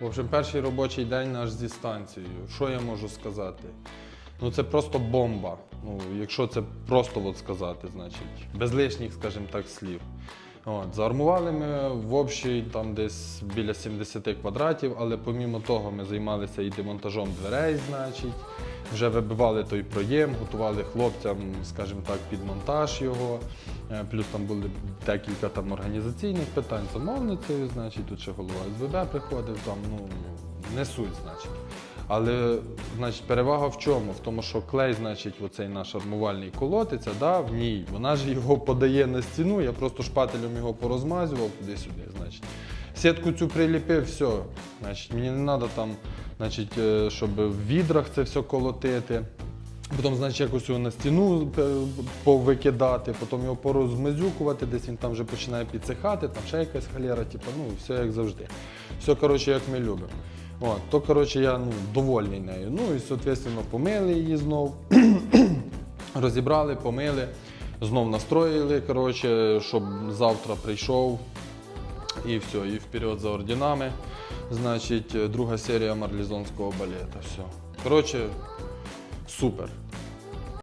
В общем, перший робочий день наш зі станцією. Що я можу сказати? Ну це просто бомба. Ну, якщо це просто от сказати, значить, без лишніх, скажімо так, слів. От, заармували ми в общій там десь біля 70 квадратів, але помімо того ми займалися і демонтажом дверей, значить, вже вибивали той проєм, готували хлопцям, скажімо так, під монтаж його. Е, Плюс там були декілька там організаційних питань замовницею, значить, тут ще голова СББ приходив, там, ну, суть, значить. Але значить, перевага в чому? В тому, що клей, значить, оцей наш армувальний колотиться, да, в ній. Вона ж його подає на стіну, я просто шпателем його порозмазував туди-сюди. Значить. Сітку цю приліпив, все. Значить, мені не треба там, значить, е, щоб в відрах це все колотити. Потім, значить, якось його на стіну е, повикидати, потім його порозмазюкувати, десь він там вже починає підсихати, там ще якась халера, типу, ну, все як завжди. Все, коротше, як ми любимо. От, то, коротше, я ну, довольний нею. Ну і, соответственно, помили її знов, розібрали, помили, знов настроїли, коротше, щоб завтра прийшов і все, і вперед за орденами. Значить, друга серія марлізонського балета. Все. Коротше, супер.